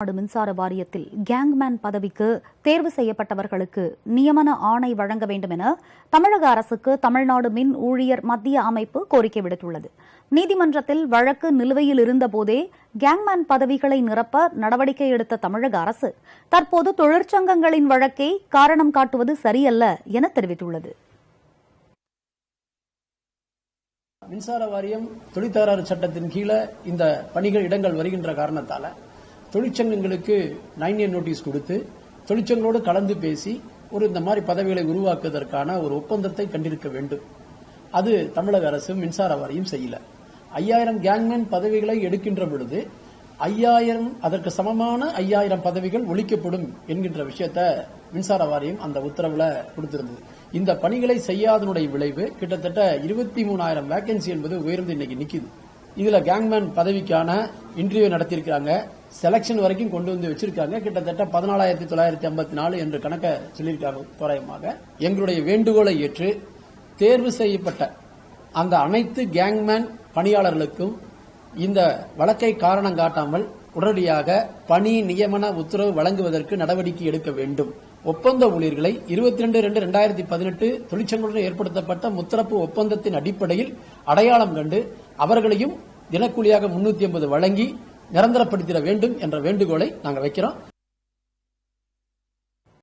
தமிழ்நாடு மின்சார வாரியத்தில் கேங்மேன் பதவிக்கு தேர்வு செய்யப்பட்டவர்களுக்கு நியமன ஆணை வழங்க வேண்டும் என தமிழக அரசுக்கு தமிழ்நாடு மின் ஊழியர் மத்திய அமைப்பு கோரிக்கை விடுத்துள்ளது. நீதிமன்றத்தில் வழக்கு நிலுவையில் இருந்தபோதே கேங்மேன் பதவிகளை நிரப்ப நடவடிக்கை எடுத்த தமிழக அரசு தற்போது தொழிற்சங்கங்களின் வழக்கை காரணம் காட்டுவது சரியல்ல என தெரிவித்துள்ளது. மின்சார வாரியம் தொழிற்தகராறு சட்டத்தின் கீழே இந்த பணிகள் இடங்கள் வருகின்ற காரணத்தால தொழிற்சங்கங்களுக்கு நைன் இயர் நோட்டீஸ் கொடுத்து தொழிற்சங்களோடு கலந்து பேசி ஒரு இந்த மாதிரி பதவிகளை உருவாக்குவதற்கான ஒரு ஒப்பந்தத்தை கண்டிருக்க வேண்டும். அது தமிழக அரசு மின்சார வாரியம் செய்யல. ஐயாயிரம் கேங்மேன் பதவிகளை எடுக்கின்ற பொழுது ஐயாயிரம் அதற்கு சமமான ஐயாயிரம் பதவிகள் ஒழிக்கப்படும் என்கின்ற விஷயத்த மின்சார வாரியம் அந்த உத்தரவுல கொடுத்திருந்தது. இந்த பணிகளை செய்யாதனுடைய விளைவு கிட்டத்தட்ட இருபத்தி மூணாயிரம் வேகன்சி என்பது உயர்ந்து இன்னைக்கு நிக்குது. இதுல கேங்மேன் பதவிக்கான இன்டர்வியூ நடத்தியிருக்காங்க செலக்ஷன் வரைக்கும் கொண்டு வந்து வச்சிருக்காங்க. கிட்டத்தட்ட பதினாலாயிரத்தி தொள்ளாயிரத்தி ஐம்பத்தி நாலு என்று கணக்க சொல்லியிருக்காங்க தோராயமாக. எங்களுடைய வேண்டுகோளை ஏற்று தேர்வு செய்யப்பட்ட அந்த அனைத்து கேங்மேன் பணியாளர்களுக்கும் இந்த வழக்கை காரணம் காட்டாமல் உடனடியாக பணி நியமன உத்தரவு வழங்குவதற்கு நடவடிக்கை எடுக்க வேண்டும். ஒப்பந்த ஊழியர்களை இருபத்தி ரெண்டு ரெண்டு ரெண்டாயிரத்தி பதினெட்டு தொழிற்சங்களுடன் ஏற்படுத்தப்பட்ட முத்தரப்பு ஒப்பந்தத்தின் அடிப்படையில் அடையாளம் கண்டு அவர்களையும் தினக்கூலியாக முன்னூத்தி ஐம்பது வழங்கி நிரந்தரப்படுத்திட வேண்டும் என்ற வேண்டுகோளை நாங்கள் வைக்கிறோம்.